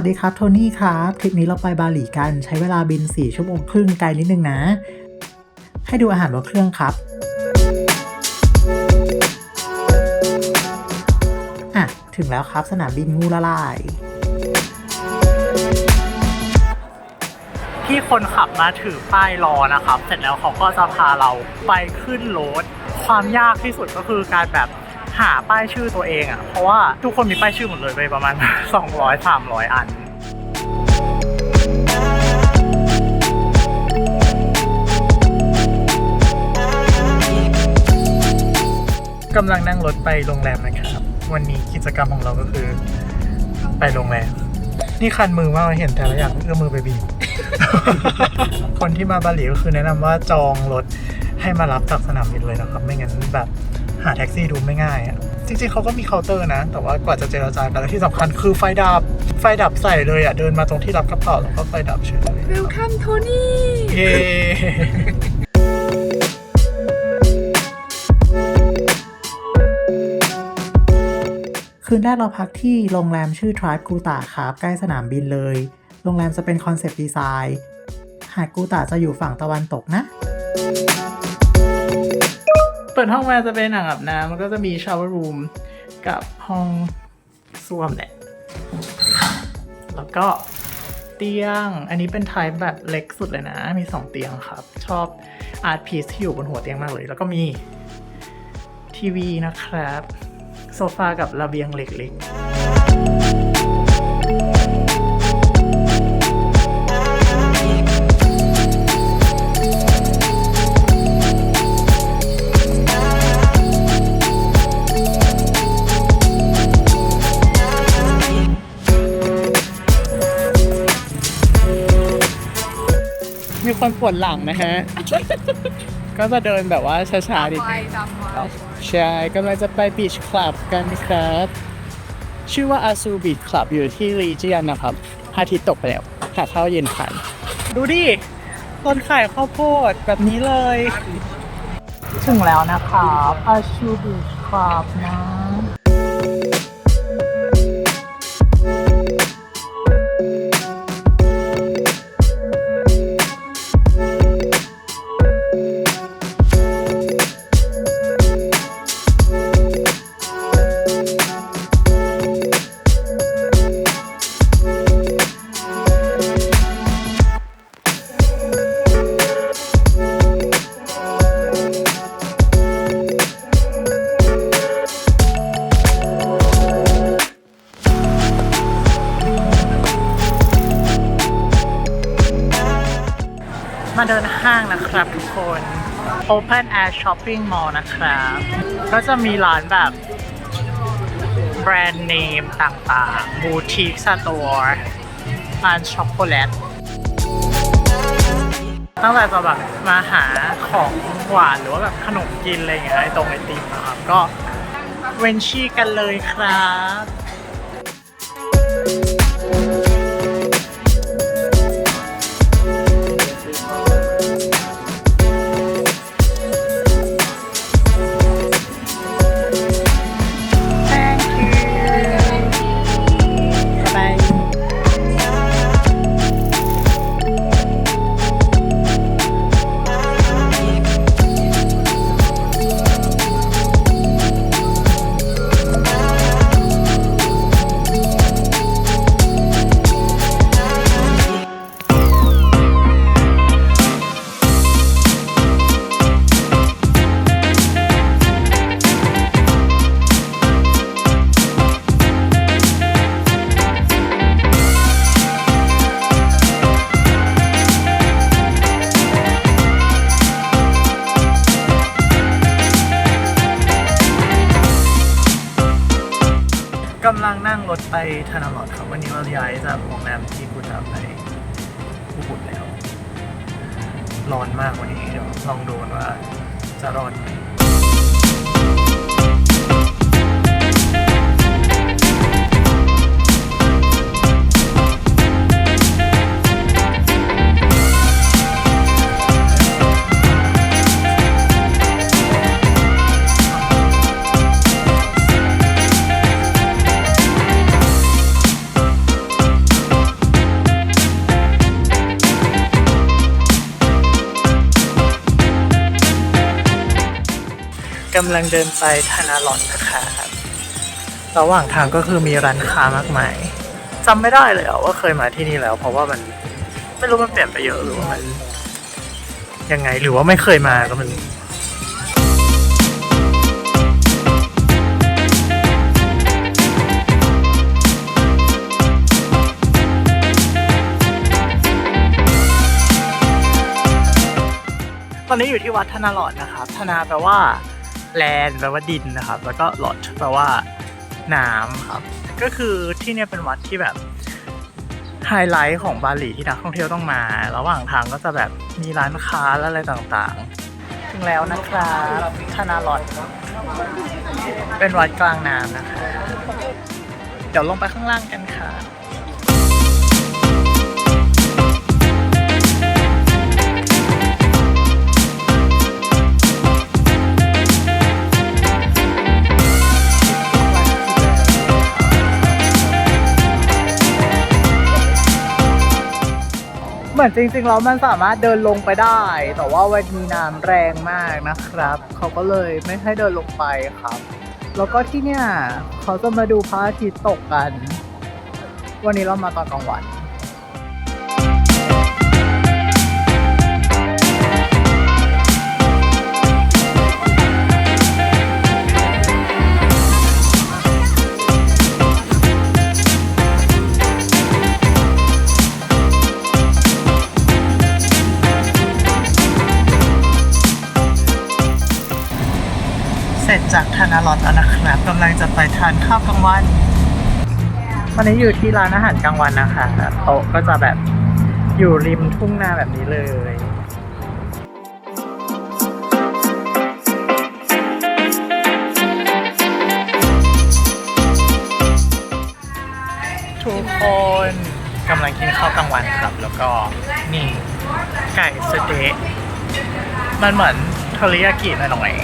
สวัสดีครับ โทนี่ครับ ทริปนี้เราไปบาหลีกันใช้เวลาบิน 4 ชั่วโมงครึ่งไกลนิดนึงนะ ให้ดูอาหารบนเครื่องครับอะถึงแล้วครับสนามบินงูละลายที่คนขับมาถือป้ายรอนะครับ เสร็จแล้วเขาก็จะพาเราไปขึ้นรถ ความยากที่สุดก็คือการแบบ หาป้ายชื่อตัวเองอะ่ะ เพราะว่าทุกคนมีป้ายชื่อหมดเลยไปประมาณ 200 300 อันกำลังนั่งรถไปโรงแรมนะครับ วันนี้กิจกรรมของเราก็คือ ไปโรงแรม นี่คันมือมากเห็นแต่ละอย่างเอื้อมมือไปบีบ คนที่มาบาหลีก็คือแนะนำว่าจองรถให้มารับจากสนามบินเลยนะครับ ไม่งั้นแบบ หาแท็กซี่ดูไม่ง่ายอะจริงๆเขาก็มีเคาน์เตอร์นะ แต่ว่ากว่าจะเจรจากันแล้วที่สำคัญคือไฟดับ ไฟดับใส่เลยอะเดินมาตรงที่รับกระเป๋าแล้วก็ไฟดับเฉยเลย Welcome Tony เย้ คืนแรกเราพักที่โรงแรมชื่อ Tribe กูตาครับใกล้สนามบินเลย โรงแรมจะเป็นคอนเซปต์ดีไซน์ หาดกูตาจะอยู่ฝั่งตะวันตกนะเปิดห้องมาจะเป็นอ่างอาบน้ำมันก็จะมีชาวเวอร์รูมกับห้องส้วมแหละแล้วก็เตียง อันนี้เป็นไทป์แบบเล็กสุดเลยนะ มี 2 เตียงครับ ชอบอาร์ตพีซที่อยู่บนหัวเตียงมากเลย แล้วก็มีทีวีนะครับ โซฟากับระเบียงเล็กๆ คนปวดหลังนะฮะ ก็จะเดินแบบว่าช้าๆดิดไปนึงตามมาใช่กำลังจะไปบีชคลับกันครับ ชื่อว่าอาซูบีชคลับอยู่ที่รีเจียนนะครับพระอาทิตย์ตกไปแล้วหาข้าวเย็นทานดูดิต้นขายข้าวโพดแบบนี้เลย ถึงแล้วนะครับอาซูบีชคลับนะ Open Air Shopping Mall นะครับ ก็จะมีร้านแบบแบรนด์เนมต่างๆ บูติกสตอร์ร้านช็อกโกแลตตั้งแต่จะแบบมาหาของหวานหรือว่าแบบขนมกินอะไรอย่างเงี้ยไอตรงไอติมนะครับ ก็เวนชี่กันเลยครับำลังเดินไปธนาลอนนะครับระหว่างทางก็คือมีร้านค้ามากมายจำไม่ได้เลยว่าเคยมาที่นี่แล้ว เพราะว่ามันไม่รู้มันเปลี่ยนไปเยอะหรือว่ามันยังไงหรือว่าไม่เคยมาก็มันตอนนี้อยู่ที่วัดธนาหลอดนะครับธนาแปลว่า แลนแปลว่าดินนะครับ แล้วก็หลอดแปลว่าน้ำครับ ก็คือที่เนี่ยเป็นวัดที่แบบไฮไลท์ของบาหลีที่นักท่องเที่ยวต้องมา ระหว่างทางก็จะแบบมีร้านค้าและอะไรต่างๆ ถึงแล้วนะครับธนาหลอดเป็นวัดกลางน้ำนะคะ เดี๋ยวลงไปข้างล่างกันค่ะ เหมือนจริงๆแล้วมันสามารถเดินลงไปได้ แต่ว่าวันนี้น้ำแรงมากนะครับ เขาก็เลยไม่ให้เดินลงไปครับ แล้วก็ที่เนี่ยเขาจะมาดูพระอาทิตย์ตกกัน วันนี้เรามาตอนกลางวัน เสร็จจากทานอรอดแล้วนะครับกำลังจะไปทานข้าวกลางวันวันนี้อยู่ที่ร้านอาหารกลางวันนะคะโต๊ะก็จะแบบอยู่ริมทุ่งนาแบบนี้เลยทุกคนกำลังกินข้าวกลางวันครับ แล้วก็นี่ไก่สเต๊ะมันเหมือนเทอริยากิหน่อย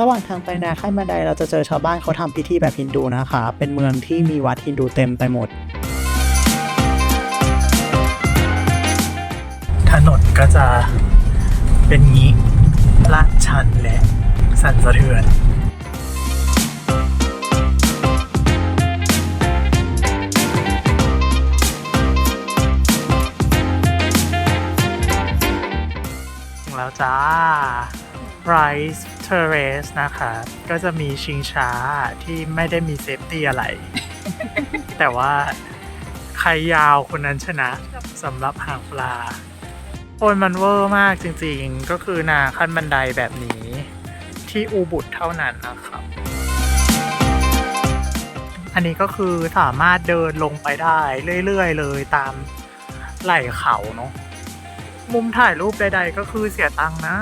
ระหว่างทางไปนาขั้นบันไดเราจะเจอชาวบ้านเขาทำพิธีแบบฮินดูนะคะ เป็นเมืองที่มีวัดฮินดูเต็มไปหมด ถนนก็จะเป็นงี้ลาดชันและสั่นสะเทือนแล้วจ้า Rice Terrace นะคะก็จะมีชิงช้าที่ไม่ได้มีเซฟตี้อะไร แต่ว่าใครยาวคนนั้นชนะสำหรับหางปลาโอนมันเวอร์มากจริงๆ ก็คือนาขั้นบันไดแบบนี้ ที่อูบุตเท่านั้นนะครับ อันนี้ก็คือสามารถเดินลงไปได้เรื่อยๆเลยตามไหล่เขาเนาะมุมถ่ายรูปใดๆก็คือเสียตังค์นะ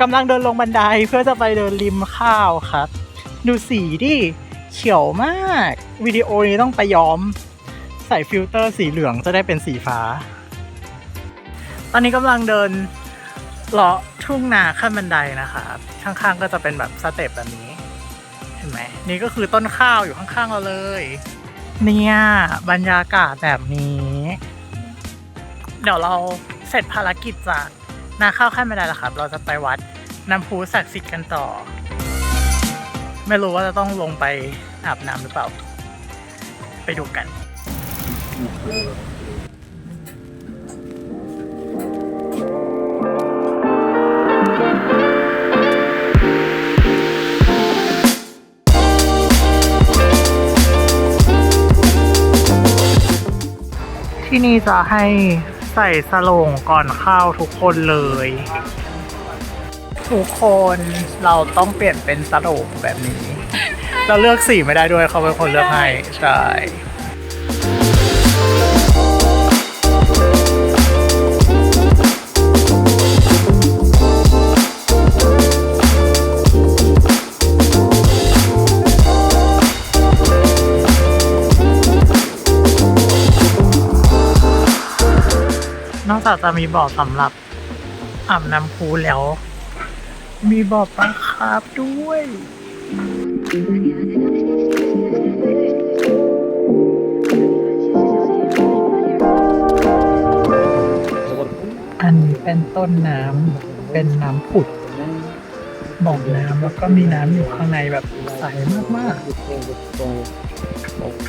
กำลังเดินลงบันไดเพื่อจะไปเดินริมข้าวครับ ดูสีดิเขียวมาก วิดีโอนี้ต้องไปย้อม ใส่ฟิลเตอร์สีเหลืองจะได้เป็นสีฟ้า ตอนนี้กำลังเดินเลาะทุ่งนาขั้นบันไดนะคะข้างๆก็จะเป็นแบบสเต็ปแบบนี้ เห็นไหมนี่ก็คือต้นข้าวอยู่ข้างๆเราเลย เนี่ยบรรยากาศแบบนี้ เดี๋ยวเราเสร็จภารกิจจาก นาข้าวขั้นบันไดแล้วครับ เราจะไปวัดน้ำพุศักดิ์สิทธิ์กันต่อ ไม่รู้ว่าจะต้องลงไปอาบน้ำหรือเปล่า ไปดูกันที่นี่จะให้ ใส่สโลงก่อนเข้าทุกคนเลย ทุกคนเราต้องเปลี่ยนเป็นสโลงแบบนี้ เราเลือกสีไม่ได้ด้วยเขาเป็นคนเลือกให้ ใช่ นอกจากจะมีบ่อสำหรับอาบน้ำพูแล้ว มีบ่อปลาคาร์ฟด้วย อันนี้เป็นต้นน้ำเป็นน้ำผุดบ่อน้ำแล้วก็มีน้ำอยู่ข้างในแบบใสมาก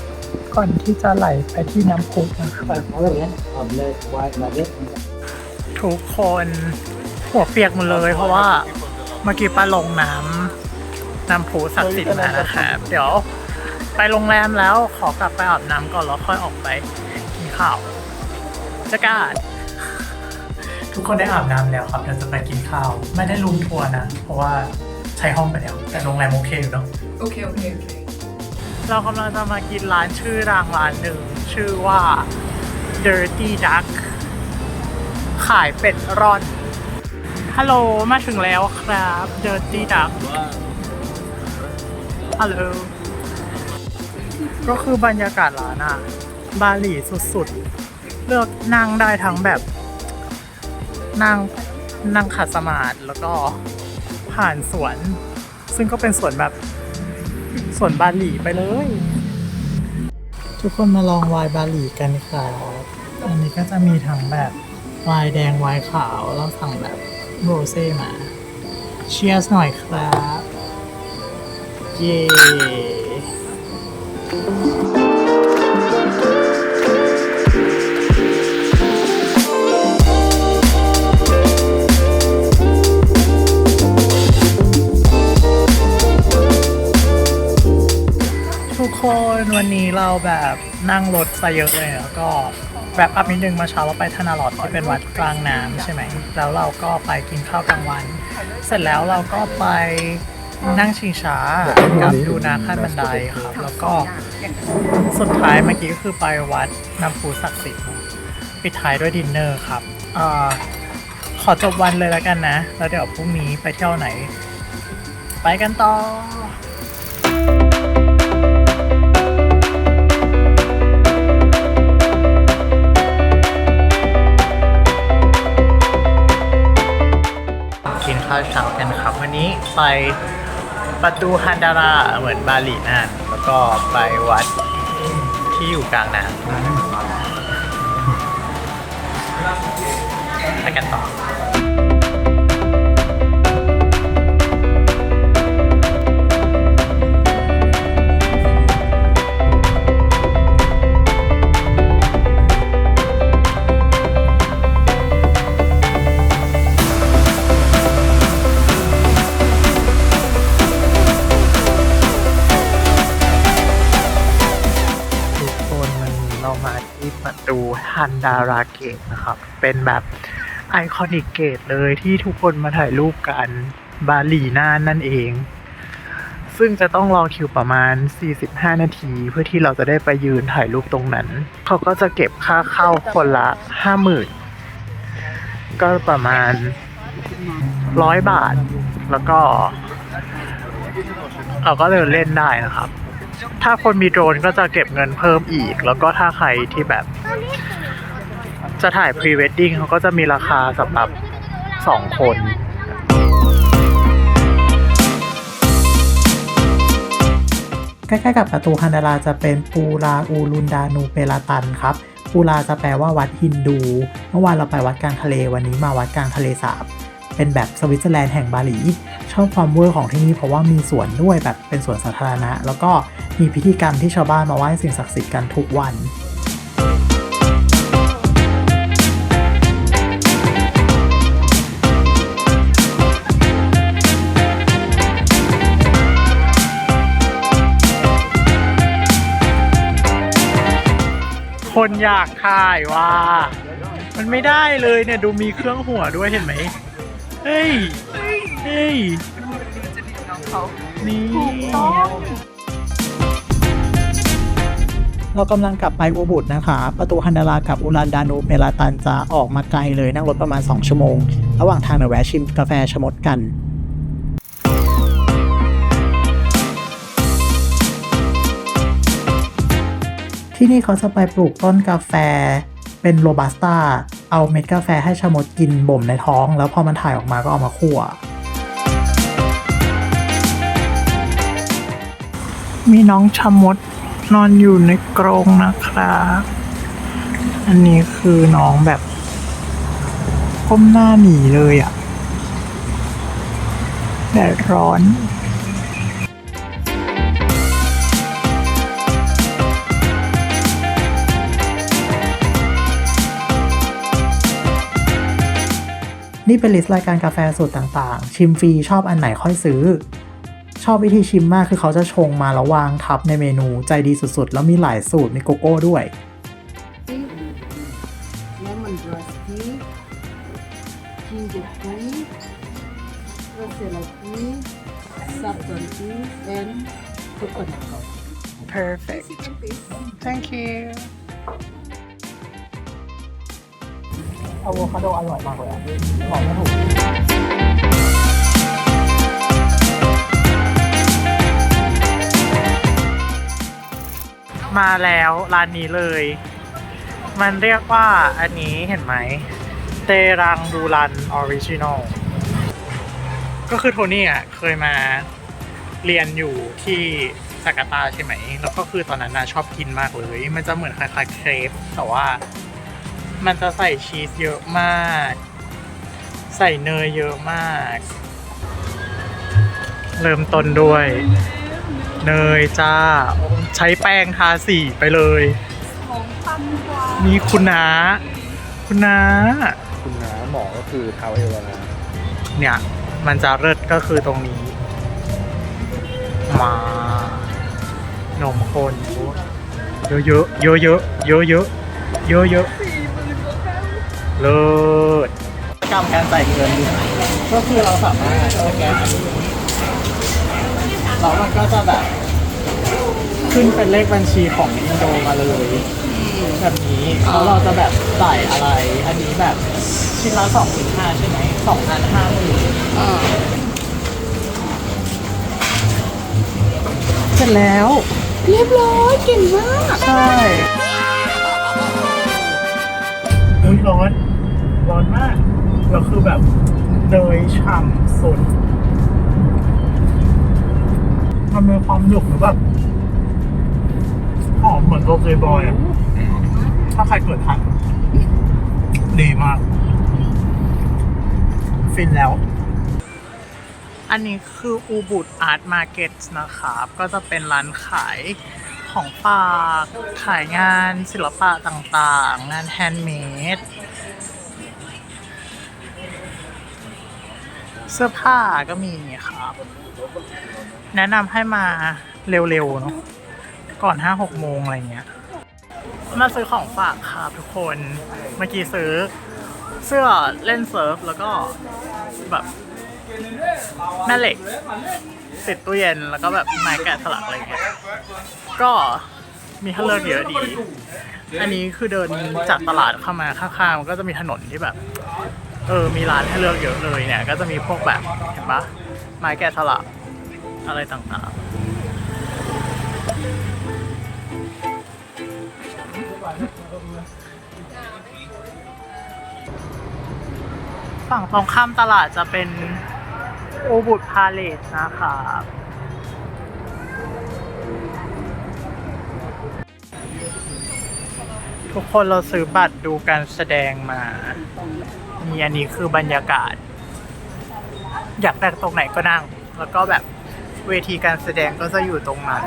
ๆ ก่อนที่จะไหลไปที่น้ำพุนะครับทุกคนหัวเปียกหมดเลย เพราะว่าเมื่อกี้ป้าลงน้ำน้ำพุศักดิ์สิทธิ์มานะครับเดี๋ยวไปโรงแรมแล้วขอกลับไปอาบน้ำก่อนแล้วค่อยออกไปกินข้าวจะกาดทุกคนได้อาบน้ำแล้วครับเดี๋ยวจะไปกินข้าว ไม่ได้รูมทัวร์นะ เพราะว่าใช้ห้องไปแล้ว แต่โรงแรมโอเคอยู่เนาะ Okay, okay, okay. เเรากำลังจะมากินร้านชื่อดังร้านหนึ่ง ชื่อว่า Dirty Duck ขายเป็ดร่อน ฮัลโหล มาถึงแล้วครับ Dirty Duck ฮัลโหล ก็คือบรรยากาศร้านอะบาหลีสุดๆ เลือกนั่งได้ทั้งแบบ นั่งนั่งขัดสมาธิแล้วก็ผ่านสวน ซึ่งก็เป็นสวนแบบ สวนบาหลีไปเลย ทุกคนมาลองไวน์บาหลีกันค่ะอันนี้ก็จะมีทั้งแบบไวน์แดงไวน์ขาวแล้วสั่งแบบโรเซ่มา เชียร์หน่อยครับ เย้ คนวันนี้เราแบบนั่งรถไปเยอะเลยแล้วก็แวบอัพนิดนึงมาเช้าเราไปธนาลอดที่เป็นวัดกลางน้ำใช่ไหมแล้วเราก็ไปกินข้าวกลางวัน เสร็จแล้วเราก็ไปนั่งชิงช้ากับดูนาขั้นบันไดครับแล้วก็สุดท้ายเมื่อกี้ก็คือไปวัดน้ำพุศักดิ์สิทธิ์ปิดท้ายด้วยดินเนอร์ครับเอ่อขอจบวันเลยแล้วกันนะ แล้วเดี๋ยวพรุ่งนี้ไปเที่ยวไหน ไปกันต่อ ข้าวเช้ากันครับ วันนี้ไปประตูฮันดาราเหมือนบาหลีนั่นแล้วก็ไปวัดที่อยู่กลางน้ำไปกันต่อ อันดาราเกตนะครับ เป็นแบบไอคอนิกเกตเลยที่ทุกคนมาถ่ายรูปกันบาหลีน่านนั่นเอง ซึ่งจะต้องรอคิวประมาณ 45 นาที เพื่อที่เราจะได้ไปยืนถ่ายรูปตรงนั้น เขาก็จะเก็บค่าเข้าคนละ 50,000 ก็ประมาณ 100 บาท แล้วก็ เราก็เดินเล่นได้นะครับ ถ้าคนมีโดรนก็จะเก็บเงินเพิ่มอีก แล้วก็ถ้าใครที่แบบ จะถ่ายพรีเวดดิ้งเขาก็จะมีราคาสำหรับสองคนใกล้ๆกับประตูฮันดาราจะเป็นปูราอูลุนดานูเปลาตันครับปูราจะแปลว่าวัดฮินดู เมื่อวานเราไปวัดกลางทะเลวันนี้มาวัดกลางทะเลสาบ เป็นแบบสวิตเซอร์แลนด์แห่งบาหลี ชอบความเวอร์ของที่นี่เพราะว่ามีสวนด้วยแบบเป็นสวนสาธารณะ แล้วก็มีพิธีกรรมที่ชาวบ้านมาไหว้สิ่งศักดิ์สิทธิ์กันทุกวัน อยากถ่ายว่ามันไม่ได้เลยเนี่ยดูมีเครื่องหัวด้วยเห็นไหมเฮ้ย เฮ้ยนี่เรากำลังกลับไปอูบุตนะคะ ประตูฮันดารากับอุรันดานูเปลาตันจะออกมาไกลเลยนั่งรถประมาณ 2 ชั่วโมง ระหว่างทางเดี๋ยวแวะชิมกาแฟชะมดกัน ที่นี่เขาจะไปปลูกต้นกาแฟเป็นโรบัสต้า เอาเม็ดกาแฟให้ชะมดกินบ่มในท้อง แล้วพอมันถ่ายออกมาก็เอามาคั่ว มีน้องชะมดนอนอยู่ในกรงนะครับอันนี้คือน้องแบบก้มหน้าหนีเลยอะ่ะแดดร้อน นี่เป็นลิสต์รายการกาแฟสูตรต่างๆ ชิมฟรีชอบอันไหนค่อยซื้อ ชอบวิธีชิมมากคือเขาจะชงมาแล้ววางทับในเมนูใจดีสุดๆ แล้วมีหลายสูตรมีโกโก้ด้วย lemon grass tea, ginger tea, rosella tea, saffron tea, and coconut coffee. perfect thank you อะโวคาโดอร่อยมากเลยอะบอกไม่ถูกมาแล้วร้านนี้เลย มันเรียกว่าอันนี้เห็นไหม เตรังดูรันออริจินอล ก็คือโทนี่อะเคยมาเรียนอยู่ที่จาการ์ตาใช่ไหม แล้วก็คือตอนนั้นน่ะชอบกินมากเลย มันจะเหมือนคล้ายๆเครปแต่ว่า มันจะใส่ชีสเยอะมาก ใส่เนยเยอะมาก เริ่มต้นด้วย เนยจ้า ใช้แป้งทาสีไปเลยมีคุณน้าคุณน้าคุณน้าหมอก็คือเท้าเอวานาเนี่ย มันจะเลิศก็คือตรงนี้ มานมข้นเยอะเยอะเยอะเยอะเยอะเยอะเยอะเยอะ เลิศกรรมการใส่เงินก็คือเราสามารถสแกนแล้วมันก็จะแบบขึ้นเป็นเลขบัญชีของอินโดมาเลยแบบนี้แล้วเราจะแบบจ่อะไร อันนี้แบบชิ้นละสองถึงห้าใช่ไหมสองอันห้าหมื่นเสร็จแล้ว เรียบร้อยเก่งมาก ใช่ อุ้ยร้อน ร้อนมากแล้วคือแบบเนยฉ่ำสุดมันมีความหนุกหรือแบบหอมเหมือนโรเจบอยอะถ้าใครเกิดทันดีมาก ฟินแล้ว อันนี้คืออูบุตอาร์ตมาร์เก็ตนะครับ ก็จะเป็นร้านขายของฝาก ขายงานศิลปะต่างๆ งานแฮนด์เมด เสื้อผ้าก็มีครับ แนะนำให้มาเร็วๆเนาะก่อน5-6โมงอะไรเงี้ย มาซื้อของฝากครับทุกคนเมื่อกี้ซื้อเสื้อเล่นเซิร์ฟแล้วก็แบบแม่เหล็กติดตู้เย็นแล้วก็แบบไม้แกะสลักอะไรเงี้ยก็มีให้เลือกเยอะดี อันนี้คือเดินจากตลาดเข้ามาข้างๆมันก็จะมีถนนที่แบบ เออ มีร้านให้เลือกเยอะเลยเนี่ย ก็จะมีพวกแบบ เห็นปะไม้แกะสลักอะไรต่างๆ ฝั่งตรงข้ามตลาดจะเป็นโอบุตพาเลตนะครับทุกคนเราซื้อบัตรดูการแสดงมา มีอันนี้คือบรรยากาศ อยากนั่งตรงไหนก็นั่ง แล้วก็แบบเวทีการแสดงก็จะอยู่ตรงนั้น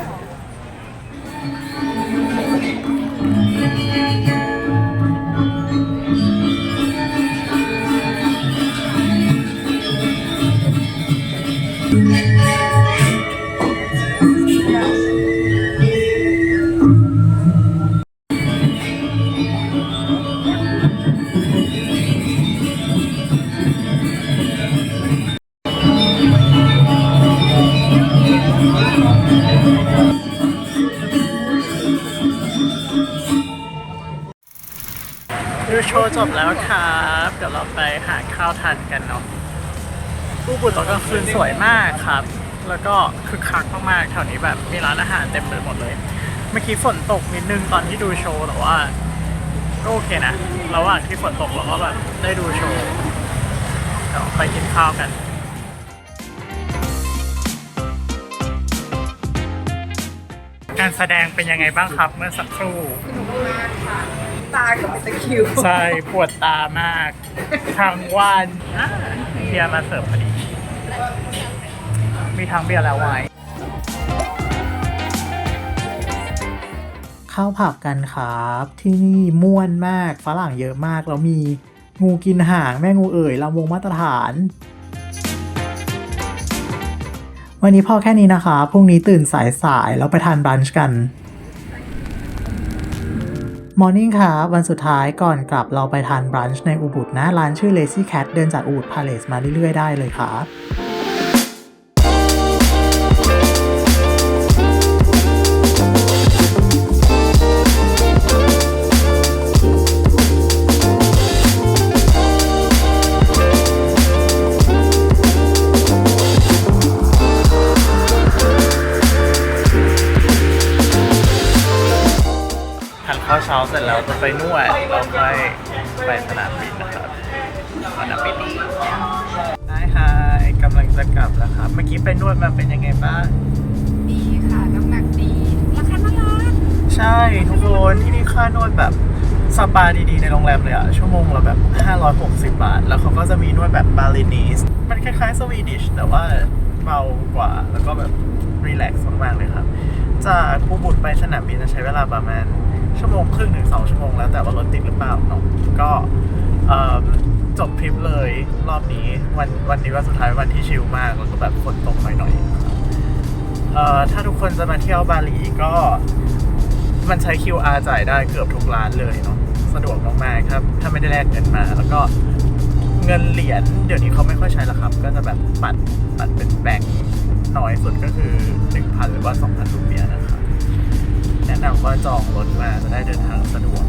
ดู ข้าวทานกันเนาะรูปบุตตอนกลางคืนสวยมากครับ แล้วก็คึกคักมากๆแถวนี้แบบมีร้านอาหารเต็มไปหมดเลย เมื่อกี้ฝนตกนิดนึงตอนที่ดูโชว์แต่ว่าก็โอเคนะระหว่างที่ฝนตกเราก็แบบได้ดูโชว์เดี๋ยวไปกินข้าวกันการแสดงเป็นยังไงบ้างครับเมื่อสักครู่ ตากับตะคริวใช่ปวดตามากทั้งวันอะเบียร์มาเสิร์ฟพอดี มีทั้งเบียร์และไวน์เข้าผับกันครับ ที่นี่ม่วนมากฝรั่งเยอะมากแล้วมีงูกินหางแม่งูเอ๋ยลำวงมาตรฐาน วันนี้พอแค่นี้นะคะพรุ่งนี้ตื่นสายๆแล้วไปทานบรันช์กัน มอร์นิ่งค่ะวันสุดท้ายก่อนกลับเราไปทานบรันช์ในอูบุตนะ ร้านชื่อ Lazy Cat เดินจากอูบุตพาเลสมาเรื่อยๆ ได้เลยครับ ไปนวดเราค่อยไปสนามบินนะครับสนามบินนี้ไฮไฮกำลังจะกลับแล้วครับ เมื่อกี้ไปนวดมาเป็นยังไงบ้าง ดีค่ะน้ำหนักดีราคาน่ารักใช่ทุกคนที่นี่ค่านวดแบบสปาดีๆ ในโรงแรมเลยอะชั่วโมงละแบบ 560 บาท แล้วเขาก็จะมีนวดแบบบาลินีสมันคล้ายๆสวีดิชแต่ว่าเบากว่า แล้วก็แบบรีแลกซ์มากๆเลยครับ จากภูบุตรไปสนามบินจะใช้เวลาประมาณ ชั่วโมงครึ่งถึงสองชั่วโมงแล้วแต่ว่ารถติดหรือเปล่าเนาะก็จบทริปเลยรอบนี้วันวันนี้วันสุดท้ายวันที่ชิลมากแล้วก็แบบฝนตกหน่อยๆเอ่อถ้าทุกคนจะมาเที่ยวบาหลีก็มันใช้ QR จ่ายได้เกือบทุกร้านเลยเนาะสะดวกมากๆครับ ถ้าไม่ได้แลกเงินมา แล้วก็เงินเหรียญเดี๋ยวนี้เขาไม่ค่อยใช้แล้วครับ ก็จะแบบปัดปัดเป็นแบงค์น้อยสุดก็คือ 1,000 หรือว่า 2,000รูเปียนะครับ นำว่าจองรถมาจะได้เดินทางสะดวก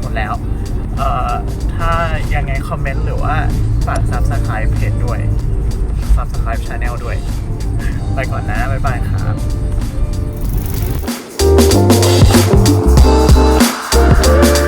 หมดแล้ว เอ่อ ถ้ายังไงคอมเมนต์หรือว่าฝาก subscribe เพจด้วย subscribe channel ด้วย ไปก่อนนะ บ๊ายบายครับ Thank you.